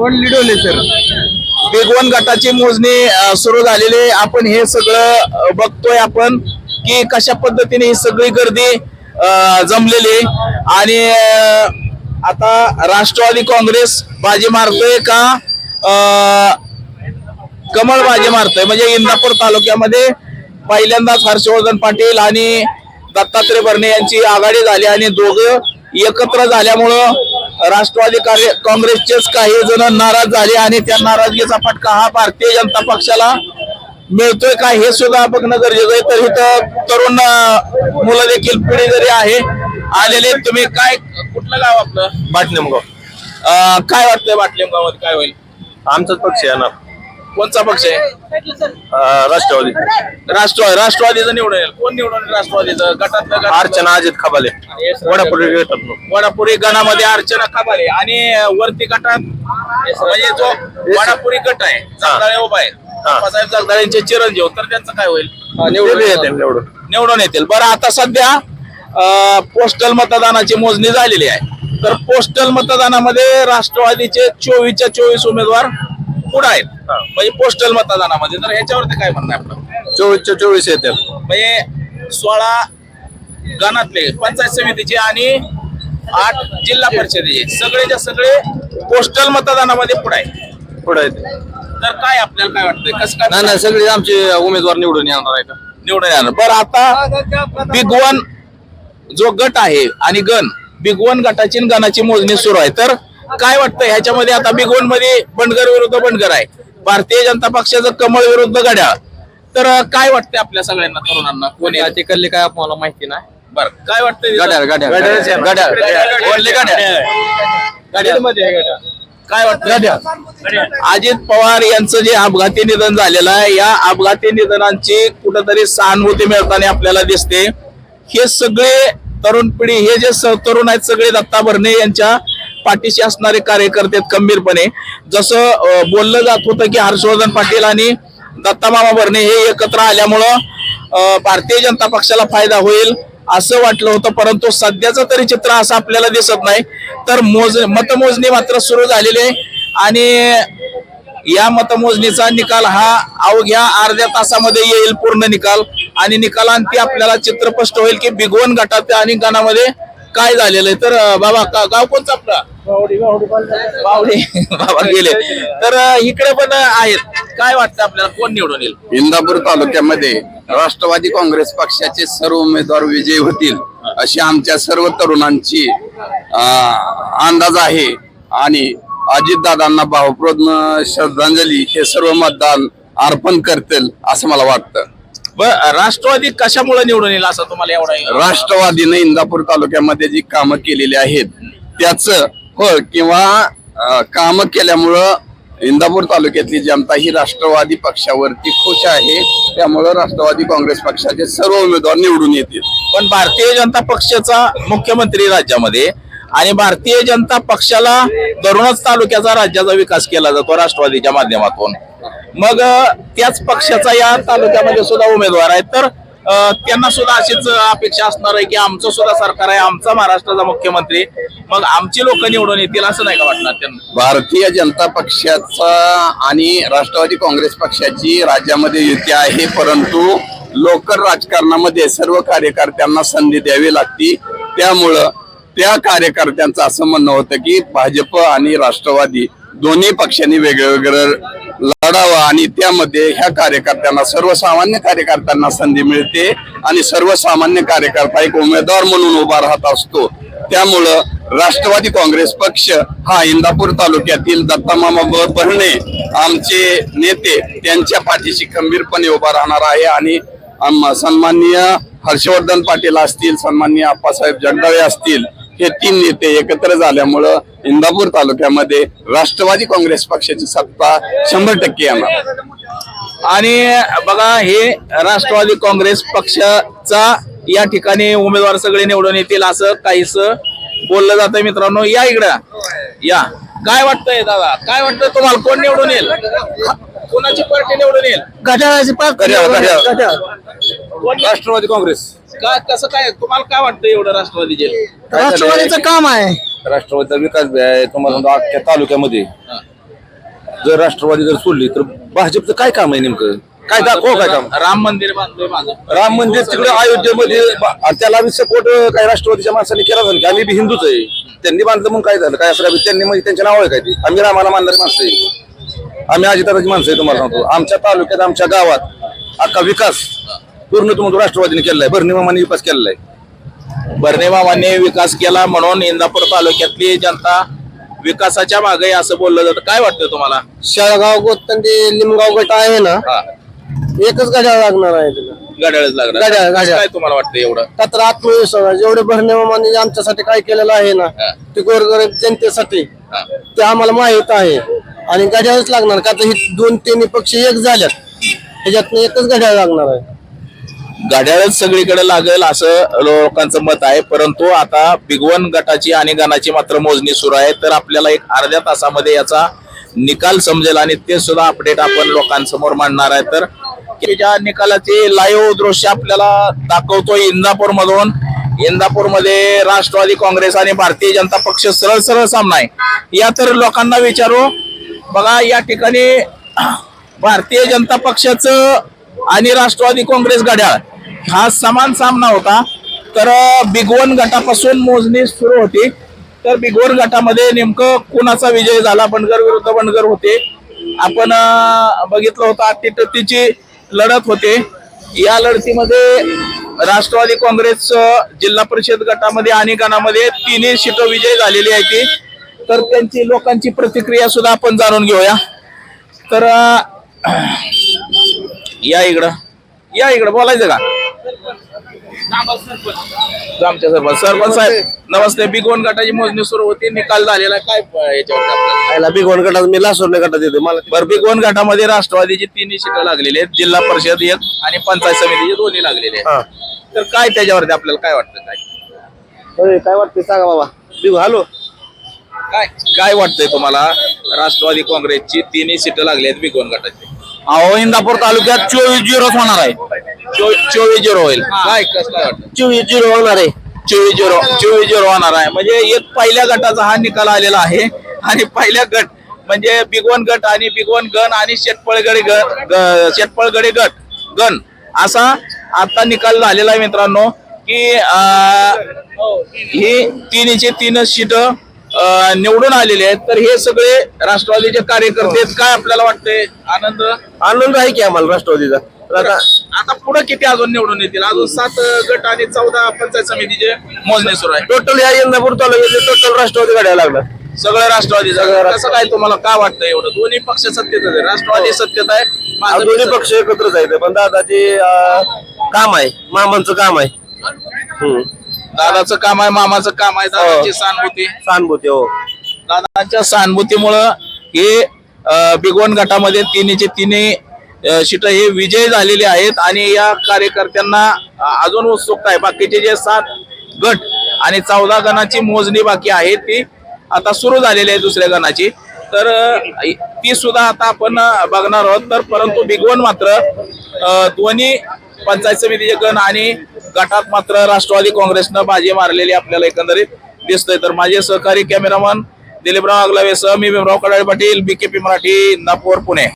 Only लिडवले sir बिग वन गटाची मोजणी सुरू झालेली आपण हे सगळं बघतोय आपण की कशा पद्धतीने ही सगळी गर्दी जमलेली आहे. आणि आता राष्ट्रवादी काँग्रेस बाजी मारतोय का? कमळ बाजी मारतोय. म्हणजे इंदापूर तालुक्यामध्ये पहिल्यांदाच हर्षवर्धन पाटील आणि दत्तात्रय भरणे यांची आघाडी झाली आणि दोघं एकत्र झाल्यामुळं राष्ट्रवादी कार्य काँग्रेसचेच काही जण नाराज झाले आणि त्या नाराजगीचा फटका हा भारतीय जनता पक्षाला मिळतोय का हे सुद्धा बघणं गरजेचं आहे. तर इथं तरुण मुलं देखील पिढी जरी आहे आलेले तुम्ही काय कुठलं गाव आपलं? बाटलिमगाव काय वाटतंय बाटलेमगावमध्ये काय होईल? आमचाच पक्ष आहे ना. कोणचा पक्ष आहे? राष्ट्रवादी. राष्ट्रवादी राष्ट्रवादीचं निवडून येईल. कोण निवडून येईल राष्ट्रवादीचं? गटातलं गटातलं? अर्चना अजित खबाले. वडापुरी वडापुरी गणामध्ये अर्चना खबाले आणि वरती गटात म्हणजे जो वडापुरी गट आहे जगदाळे उभा आहे. बाबासाहेब जगदाळे यांचे चिरंजीव तर त्यांचं काय होईल? निवडून येते निवडून. निवडून येतील. बरं आता सध्या पोस्टल मतदानाची मोजणी झालेली आहे. तर पोस्टल मतदानामध्ये राष्ट्रवादीचे चोवीसच्या चोवीस उमेदवार पुढे आहेत. म्हणजे पोस्टल मतदानामध्ये. तर ह्याच्यावरती काय म्हणणं आपलं? चोवीसच्या चोवीस येते म्हणजे सोळा गणातले पंचायत समितीचे आणि आठ जिल्हा परिषदेचे. सगळेच्या सगळे पोस्टल मतदानामध्ये पुढे आहे पुढे येते तर काय आपल्याला काय वाटतंय? कसं काय नाही नाही सगळे आमचे उमेदवार निवडून येणार आहे का निवडून येणार. बरं आता बिग वन जो गट आहे आणि गण बिग वन गटाची आणि गणाची मोजणी सुरू आहे. तर काय वाटतं? ह्याच्यामध्ये आता बिग वनमध्ये बंडगर विरुद्ध बंडगर आहे. भारतीय जनता पक्षाचं कमळ विरुद्ध घड्याळ. तर काय वाटतंय आपल्या सगळ्यांना तरुणांना? कोणी ते कल्ले काय आपल्याला माहिती नाही. बरं. काय वाटतंय गाड्या गाड्या आहे. गाड्या गाड्या काय वाटतं अजित पवार यांचं जे अपघाती निधन झालेलं आहे या अपघाती निधनांची कुठंतरी सहानुभूती मिळताना आपल्याला दिसते. हे सगळे तरुण पिढी हे जे स- तरुण आहेत सगळे दत्ता भरणे यांच्या पाठीशी असणारे कार्यकर्ते आहेत खंबीरपणे. जसं बोललं जात होतं की हर्षवर्धन पाटील आणि दत्तामामा भरणे हे एकत्र आल्यामुळं भारतीय जनता पक्षाला फायदा होईल असं वाटलं होतं. परंतु सध्याचं तरी चित्र असं आपल्याला दिसत नाही. तर मोज मतमोजणी मात्र सुरू झालेली आहे. आणि या मतमोजणीचा निकाल हा अवघ्या अर्ध्या तासामध्ये येईल पूर्ण निकाल. आणि निकालांती आपल्याला चित्र स्पष्ट होईल की बिगवन गटात आणि गणामध्ये काय झालेलं आहे. तर बाबा का- गाव कोणचा आपला? बावडे बाबा गेले. तर इकडे पण आहेत. काय वाटतं आपल्याला? कोण निवडून येईल? इंदापूर तालुक्यामध्ये राष्ट्रवादी काँग्रेस पक्षाचे सर्व उमेदवार विजयी होतील अशी आमच्या सर्व तरुणांची अंदाज आहे. आणि अजितदादांना भावपूर्ण श्रद्धांजली हे सर्व मतदान अर्पण करतील असं मला वाटतं. राष्ट्रवादी कशामुळे निवडून येईल असं तुम्हाला एवढा राष्ट्रवादीने इंदापूर तालुक्यामध्ये जी कामं केलेली आहेत त्याच फळ किंवा काम कामं केल्यामुळं इंदापूर तालुक्यातली जनता ही राष्ट्रवादी पक्षावरती खुश आहे. त्यामुळं राष्ट्रवादी काँग्रेस पक्षाचे सर्व उमेदवार निवडून येतील. पण भारतीय जनता पक्षाचा मुख्यमंत्री राज्यामध्ये आणि भारतीय जनता पक्षाला दरुणच तालुक्याचा राज्याचा विकास केला जातो राष्ट्रवादीच्या माध्यमातून. मग त्याच पक्षाचा या तालुक्यामध्ये सुद्धा उमेदवार आहेत. तर त्यांना सुद्धा अशीच अपेक्षा असणार आहे की आमचं सुद्धा सरकार आहे आमचा महाराष्ट्राचा मुख्यमंत्री. मग आमची लोक निवडून येतील असं नाही का वाटणार त्यांना? भारतीय जनता पक्षाचा आणि राष्ट्रवादी काँग्रेस पक्षाची राज्यामध्ये युती आहे परंतु लोकल राजकारणामध्ये सर्व कार्यकर्त्यांना संधी द्यावी लागती. त्यामुळं त्या कार्यकर्त्यांचं असं म्हणणं होतं की भाजप आणि राष्ट्रवादी दोन्ही पक्षांनी वेगवेगळं लढावा आणि त्यामध्ये ह्या कार्यकर्त्यांना सर्वसामान्य कार्यकर्त्यांना संधी मिळते आणि सर्वसामान्य कार्यकर्ता एक उमेदवार म्हणून उभा राहत असतो. त्यामुळं राष्ट्रवादी काँग्रेस पक्ष हा इंदापूर तालुक्यातील दत्तामामा ब- आमचे नेते त्यांच्या पाठीशी खंबीरपणे उभा राहणार आहे आणि सन्माननीय हर्षवर्धन पाटील असतील सन्माननीय आप्पासाहेब जगदाळे असतील हे तीन नेते एकत्र झाल्यामुळं इंदापूर तालुक्यामध्ये राष्ट्रवादी काँग्रेस पक्षाची सत्ता शंभर टक्के येणार. आणि बघा हे राष्ट्रवादी काँग्रेस पक्षाचा या ठिकाणी उमेदवार सगळे निवडून येतील असं काहीस बोललं जातं मित्रांनो. या इकडं. या. काय वाटतंय दादा? काय वाटतं तुम्हाला? कोण निवडून येईल? कोणाची पार्टी निवडून येईल? घड्याळाची घड्याळ, घड्याळ. कोण- राष्ट्रवादी काँग्रेस. का कसं काय तुम्हाला काय वाटतं एवढं राष्ट्रवादीचे राष्ट्रवादीचं काम आहे. राष्ट्रवादीचा विकास बी आहे तुम्हाला सांगतो अख्ख्या तालुक्यामध्ये. जर राष्ट्रवादी जर सोडली तर भाजपचं काय काम आहे नेमकं? काय दाखव काय काम? राम मंदिर बांधलंय माझं. राम मंदिर तिकडे अयोध्येमध्ये बा- त्याला बी सपोर्ट काही राष्ट्रवादीच्या माणसांनी केला झाला की आम्ही बी हिंदूच आहे. त्यांनी बांधलं म्हणून काय झालं? काय असं काय त्यांनी म्हणजे त्यांच्या नाव आहे काय ते? आम्ही रामाला मानणारी माणसं आहे. आम्ही अजिताची माणसं आहे तुम्हाला सांगतो. आमच्या तालुक्यात आमच्या गावात अख्खा विकास पूर्ण तुम्हाला राष्ट्रवादीने केलेला आहे भरणी मामाने विकास केलेला आहे बर्णे मामाने विकास केला म्हणून इंदापूर तालुक्यातली जनता विकासाच्या मागे असं बोललं जातं. काय वाटतं तुम्हाला? शाळगाव गोतंडी लिमगाव गट आहे ना एकच गाड्या लागणार आहे तिला लागणार गाड्या- गाड्या. काय तुम्हाला वाटतं एवढं? का तर आत्मविश्वास आहे. जेवढे आमच्यासाठी काय केलेलं आहे ना हा. ते गोरगरीब जनतेसाठी हा. ते आम्हाला माहीत आहे. आणि गाड्याच लागणार का तर हे दोन तिन्ही पक्ष एक झाल्यात. ह्याच्यातनं एकच गाड्या लागणार आहे. घड्याळच सगळीकडे लागेल असं लोकांचं मत आहे. परंतु आता बिगवन गटाची आणि गणाची मात्र मोजणी सुरू आहे. तर आपल्याला एक अर्ध्या तासामध्ये याचा निकाल समजेल आणि ते सुद्धा अपडेट आपण लोकांसमोर मांडणार आहे. तर ज्या निकालाचे लाईव्ह दृश्य आपल्याला दाखवतो इंदापूर मधून इंदापूरमध्ये राष्ट्रवादी काँग्रेस आणि भारतीय जनता पक्ष सरळ सरळ सामना आहे. या तर लोकांना विचारू. बघा या ठिकाणी भारतीय जनता पक्षाचं आणि राष्ट्रवादी काँग्रेस घड्याळ. हा समान सामना होता. तर बिगवन गटापासून मोजणी सुरू होती. तर बिगवन गटामध्ये नेमकं कुणाचा विजय झाला? बनगर विरुद्ध बनगर होते. आपण बघितलं होतं अटीतटीची लढत होते. या लढतीमध्ये राष्ट्रवादी काँग्रेस जिल्हा परिषद गटामध्ये आणि गणामध्ये तिन्ही सीटं विजय झालेली आहे ती. तर त्यांची लोकांची प्रतिक्रिया सुद्धा आपण जाणून घेऊया. तर या इकडं. या इकडं बोलायचं का? आमच्या सरपंच. सरपंच साहेब नमस्ते. बिगोन गटाची मोजणी सुरू होती. निकाल झालेला आहे. काय याच्यावर? याला बिघोण गटात मी लासोरने गटात येतो. मला बरं बिगोन गटामध्ये राष्ट्रवादीची तिन्ही सीटं लागलेली आहेत. जिल्हा परिषद एक आणि पंचायत समितीचे दोन्ही लागलेले हा. आहेत तर काय त्याच्यावरती आपल्याला काय वाटतं? काय? काय वाटते सांगा बाबा. बिघो हॅलो. काय काय वाटतंय तुम्हाला? राष्ट्रवादी काँग्रेसची तिन्ही सीटं लागली आहेत बिगोन गटाची. अहो इंदापूर तालुक्यात चोवीस झिरोच होणार आहे. चो- चोवीस झिरो होईल. काय कसं काय वाटतं? चोवीस झिरो होणार आहे. चोवीस झिरो चोवीस झिरो होणार आहे. म्हणजे एक पहिल्या गटाचा हा निकाल आलेला आहे. आणि पहिल्या गट म्हणजे बिगवन गट आणि बिगवन गण आणि शेटपळगडे गट ग- शेटपळगडे गट गण असा आता निकाल झालेला आहे मित्रांनो की अं, ही तिन्हीचे तीन सीट निवडून आलेले आहेत. तर हे सगळे राष्ट्रवादीचे कार्यकर्ते आहेत. काय आपल्याला वाटतंय? आनंद? आनंद आहे की आम्हाला राष्ट्रवादीचा? तर आता आता पुढे किती अजून निवडून येतील? अजून सात गट आणि चौदा पंचायत समितीचे मोजणी सुरू आहे. टोटल या इंदापूर तालुक्यात टोटल राष्ट्रवादी गाड्या लागणार. सगळं राष्ट्रवादी कसं काय तुम्हाला काय वाटतं एवढं? दोन्ही पक्ष सत्तेत आहेत. राष्ट्रवादी सत्तेत आहे. दोन्ही पक्ष एकत्रच आहेत. पण दादाचे काम आहे. मामांचं काम आहे. आहे. दादाचं काम आहे मामाचं काम आहे दादाची सहानुभूती. सहानुभूती हो. दादांच्या सहानुभूतीमुळं हे अं, बिगवन गटामध्ये तिन्हीचे तिन्ही सीट हे विजय झालेले आहेत आणि या कार्यकर्त्यांना अजून उत्सुकता आहे. बाकीचे जे सात गट आणि चौदा गणाची मोजणी बाकी आहे ती आता सुरू झालेली आहे दुसऱ्या गणाची. तर ती सुद्धा आता आपण बघणार आहोत. तर परंतु बिगवन मात्र दोन्ही पंचायत समितीचे गण आणि गटात मात्र राष्ट्रवादी काँग्रेसनं बाजी मारलेली आपल्याला एकंदरीत दिसतंय. तर माझे सहकारी कॅमेरामन दिलीपराव आगलावेसह मी भीमराव कडाळे पाटील बीकेपी मराठी नागपूर पुणे.